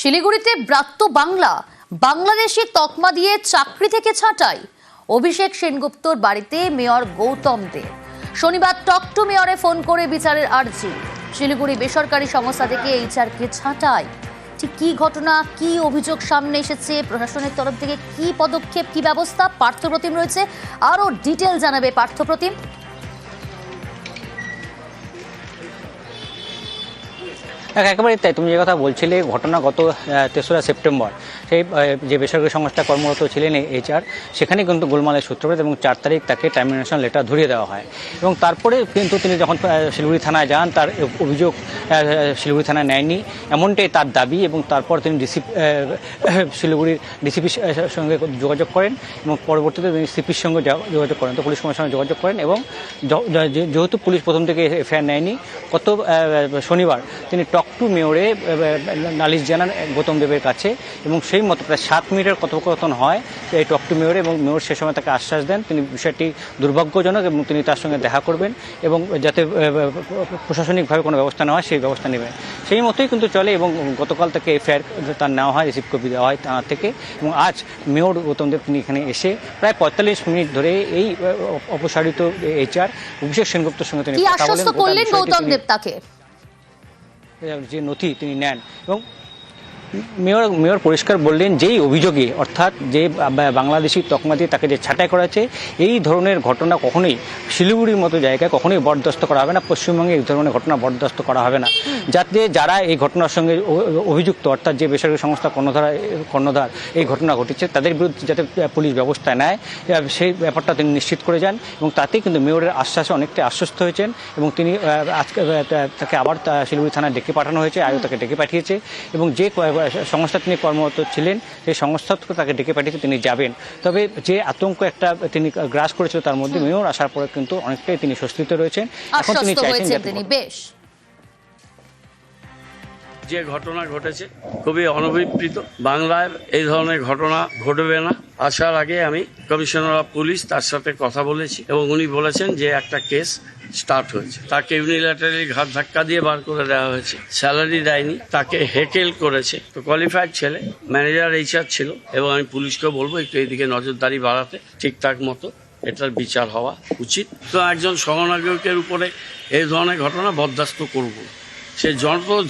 শিলিগুড়িতে ব্রাত্য বাংলা, বাংলাদেশি তকমা দিয়ে চাকরি থেকে ছাঁটাই। অভিষেক সেনগুপ্তর বাড়িতে মেয়র গৌতম দে। শনিবার টক টু মেয়রে ফোন করে বিচারের আর্জি। শিলিগুড়ি বেসরকারি সংস্থা থেকে এইচআরকে ছাঁটাই। ঠিক কি ঘটনা, কি অভিযোগ সামনে এসেছে, প্রশাসনের তরফ থেকে কি পদক্ষেপ, কি ব্যবস্থা, পার্থপ্রতিম রয়েছে, আরও ডিটেল জানাবে পার্থপ্রতিম। একেবারে তাই তুমি যে কথা বলছিলে ঘটনা গত তেসরা সেপ্টেম্বর সেই যে বেসরকারি সংস্থা কর্মরত ছিলেন এইচআর সেখানে কিন্তু গোলমালের সূত্রপাত এবং চার তারিখ তাকে টার্মিনেশন লেটার ধরিয়ে দেওয়া হয়। এবং তারপরে কিন্তু তিনি যখন শিলিগুড়ি থানায় যান তার অভিযোগ শিলিগুড়ি থানায় নেয়নি। এমনটাই তার দাবি এবং তারপর তিনি ডিসি শিলিগুড়ির ডিসিপির সঙ্গে যোগাযোগ করেন এবং পরবর্তীতে তিনি সিপির সঙ্গে যোগাযোগ করেন। তো পুলিশ কমিশনের যোগাযোগ করেন এবং যেহেতু পুলিশ প্রথম থেকে এফআইআর নেয়নি আহ, শনিবার তিনি টক টু মেয়রে নালিশ জানান গৌতম দেবের কাছে এবং সেই মতো প্রায় সাত মিনিটের কথোপকথন হয় এই টক টু মেয়রে এবং মেয়র সে সময় তাকে আশ্বাস দেন। তিনি বিষয়টি দুর্ভাগ্যজনক এবং তিনি তার সঙ্গে দেখা করবেন এবং যাতে প্রশাসনিকভাবে কোনো ব্যবস্থা নেওয়া হয় সেই ব্যবস্থা নেবেন। সেই মতোই কিন্তু চলে এবং গতকাল থেকে এফআইআর তার নেওয়া হয় রিসিভ কপি দেওয়া হয় থানা থেকে এবং আজ মেয়র গৌতম দেব তিনি এখানে এসে প্রায় পঁয়তাল্লিশ মিনিট ধরে এই অপসারিত এইচআর অভিষেক সেনগুপ্তর সঙ্গে তিনি কথা বলেন গৌতম দেব তাকে? যে নথি তিনি নেন এবং মেয়র মেয়র পরিষ্কার বললেন, যেই অভিযোগে, অর্থাৎ যে বাংলাদেশি তকমা দিয়ে তাকে যে ছাঁটাই করা হয়েছে, এই ধরনের ঘটনা কখনোই শিলিগুড়ির মতো জায়গায় কখনোই বরদাস্ত করা হবে না, পশ্চিমবঙ্গে এই ধরনের ঘটনা বরদাস্ত করা হবে না। যাতে যারা এই ঘটনার সঙ্গে অভিযুক্ত, অর্থাৎ যে বেসরকারি সংস্থা কর্ণধার কর্ণধার এই ঘটনা ঘটেছে, তাদের বিরুদ্ধে যাতে পুলিশ ব্যবস্থা নেয় সেই ব্যাপারটা তিনি নিশ্চিত করে যান এবং তাতে কিন্তু মেয়রের আশ্বাসে অনেকটা আশ্বস্ত হয়েছেন এবং তিনি আজকে তাকে আবার শিলিগুড়ি থানায় ডেকে পাঠানো হয়েছে আয়ো তাকে ডেকে পাঠিয়েছে এবং যে সংস্থা তিনি কর্মরত ছিলেন সেই সংস্থা থেকে তাকে ডেকে পাঠিয়েছে তিনি যাবেন। তবে যে আতঙ্ক একটা তিনি গ্রাস করেছিল তার মধ্যে মেয়র আসার পরে কিন্তু অনেকটাই তিনি স্বস্তিতে রয়েছেন। এখন তিনি চাইছেন বেশ। যে ঘটনা ঘটেছে, খুবই অনভিপ্রিত। বাংলায় এই ধরনের ঘটনা ঘটবে না। আসার আগে আমি কমিশনার অফ পুলিশ তার সাথে কথা বলেছি এবং উনি বলেছেন যে একটা কেস স্টার্ট হয়েছে। তাকে ইউনিল্যাটারালি ঘাট ধাক্কা দিয়ে বার করে দেওয়া হয়েছে। স্যালারি দেয়নি, তাকে হেকেল করেছে। তো কোয়ালিফাইড ছেলে ম্যানেজার এইচআর ছিল এবং আমি পুলিশকে বলব, একটু এদিকে নজরদারি বাড়াতে। ঠিকঠাক মতো এটার বিচার হওয়া উচিত। তো একজন সমনাগরিকের উপরে এই ধরনের ঘটনা বরদাস্ত করব। সে যত